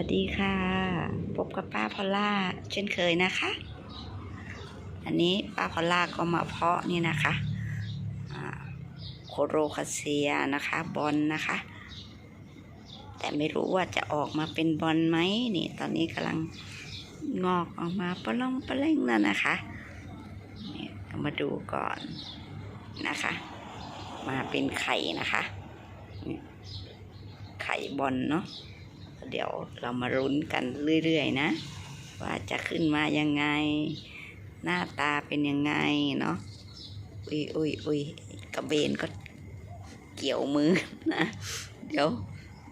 วัสดีค่ะ พบกับป้าพอลล่าเช่นเคยนะคะ อันนี้ป้าพอลล่าก็มาเพาะนี่นะคะโคโรคาเซียนะคะบอลนะคะ แต่ไม่รู้ว่าจะออกมาเป็นบอลไหมนี่ตอนนี้กำลังงอกออกมาปะล่องปะเล่งนั่นนะคะนี่มาดูก่อนนะคะ มาเป็นไข่นะคะ ไข่บอลเนาะ เดี๋ยวเรามารุ้นกันเรื่อยๆนะ ว่าจะขึ้นมายังไง หน้าตาเป็นยังไงเนาะอุ้ยอุ้ยอุ้ยกระเบนก็เกี่ยวมือนะเดี๋ยว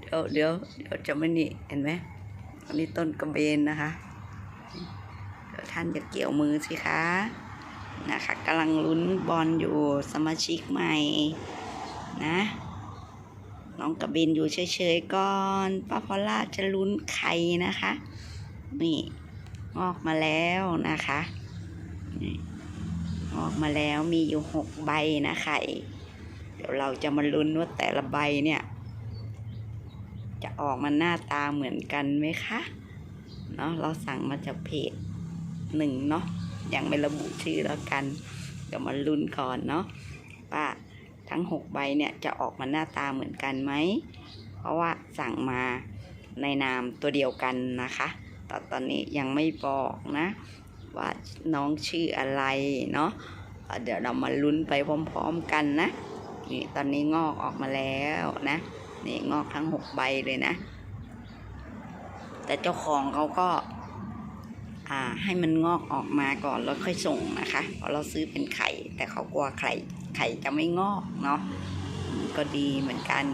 เดี๋ยวเดี๋ยวเดี๋ยวจะไม่นี่เห็นไหมอันนี้ต้นกระเบนนะคะเดี๋ยวท่านจะเกี่ยวมือสิคะนะคะกำลังลุ้นบอลอยู่สมาชิกใหม่นะ น้องกระเบนอยู่เฉยๆก่อนป้าพอล่าจะลุ้นไข่นะคะ นี่งอกมาแล้วนะคะนี่งอกมาแล้วมีอยู่หกใบนะไข่เดี๋ยวเราจะมาลุ้นว่าแต่ละใบเนี่ย จะออกมาหน้าตาเหมือนกันไหมคะเนาะเราสั่งมาจากเพจหนึ่งเนาะยังไม่ระบุชื่อแล้วกันเดี๋ยวมาลุ้นก่อนเนาะว่า ทั้งหกใบเนี่ยจะออกมาหน้าตาเหมือนกันไหม เพราะว่าสั่งมาในนามตัวเดียวกันนะคะแต่ตอนนี้ยังไม่บอกนะ ว่าน้องชื่ออะไรเนาะเดี๋ยวเรามาลุ้นไปพร้อมๆกันนะ นี่ตอนนี้งอกออกมาแล้วนะ นี่งอกทั้งหกใบเลยนะ แต่เจ้าของเขาก็ให้มันงอกออกมาก่อนแล้วค่อยส่งนะคะเพราะเราซื้อเป็นไข่ แต่เขากลัวไข่ ไข่จะไม่งอกเนาะก็ดีเหมือนกัน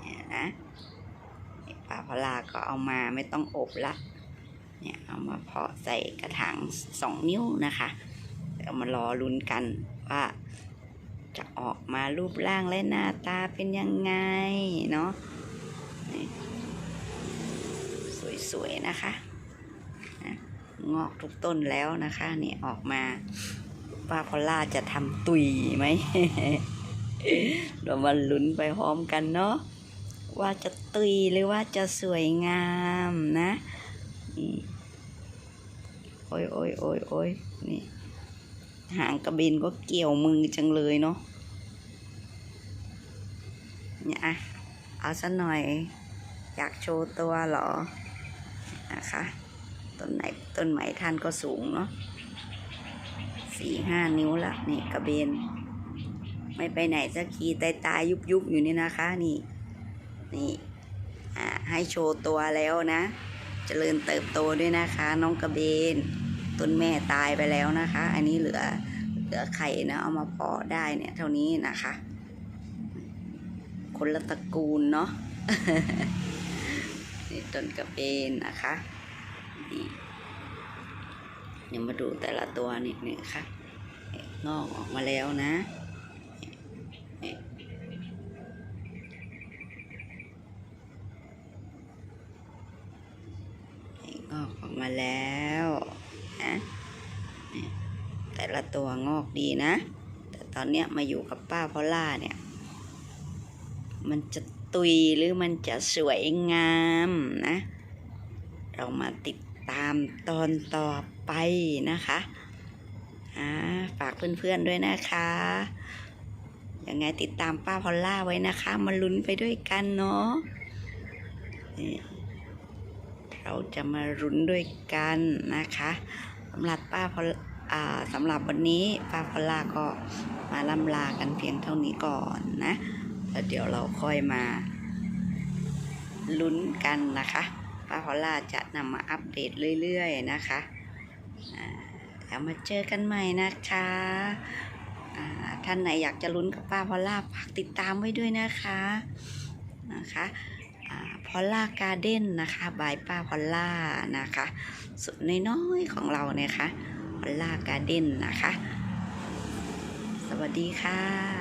เนี่ยนะปลาพลาก็เอามาไม่ต้องอบละเนี่ยเอามาเพาะใส่กระถางสองนิ้วนะคะเดี๋ยวมารอลุ้นกันว่าจะออกมารูปร่างและหน้าตาเป็นยังไงเนาะนสวยๆนะคะนะงอกทุกต้นแล้วนะคะนี่ออกมา ป้าพอล่าจะทำตุยไหม เรามาลุ้นไปพร้อมกันเนาะว่าจะตุยหรือว่าจะสวยงามนะนี่โอ้ยโอ้ยโอ้ยโอ้ยนี่หางกระเบนก็เกี่ยวมือจังเลยเนาะเนี่ยอะเอาซะหน่อย อยากโชว์ตัวเหรอนะคะต้นไหนต้นไหมท่านก็สูงเนาะ สี่ห้านิ้วละนี่กระเบน ไม่ไปไหนสักทีตายตายยุบยุบๆอยู่นี่นะคะ นี่ นี่อ่าให้โชว์ตัวแล้วนะเจริญเติบโตด้วยนะคะ น้องกระเบนต้นแม่ตายไปแล้วนะคะ อันนี้เหลือเหลือไข่นะเอามาเพาะได้เนี่ยเท่านี้นะคะ คนละตระกูลเนาะนี่ต้นกระเบนนะคะนี่ เดี๋ยวมาดูแต่ละตัวนิดหนึ่งค่ะงอกออกมาแล้วนะงอกออกมาแล้วนะแต่ละตัวงอกดีนะ แต่ตอนเนี้ยมาอยู่กับป้าพอล่าเนี่ย มันจะตุยหรือมันจะสวยงามนะ เรามาติด ตามตอนต่อไปนะคะฝากเพื่อนๆด้วยนะคะ ยังไงติดตามป้าพอลล่าไว้นะคะ มาลุ้นไปด้วยกันเนาะเราจะมาลุ้นด้วยกันนะคะสำหรับป้าพอลอ่าสำหรับวันนี้ป้าพอลล่าก็มาล่ำลากันเพียงเท่านี้ก่อนนะแล้วเดี๋ยวเราค่อยมาลุ้นกันนะคะ ป้าพอล่าจะนำมาอัปเดตเรื่อยๆนะคะแล้วมาเจอกันใหม่นะคะท่านไหนอยากจะลุ้นกับป้าพอล่าฝากติดตามไว้ด้วยนะคะนะคะพอล่าการ์เด้นนะคะบายป้าพอล่านะคะสุดน้อยๆของเราเนี่ยค่ะพอล่าการ์เด้นนะคะ สวัสดีค่ะ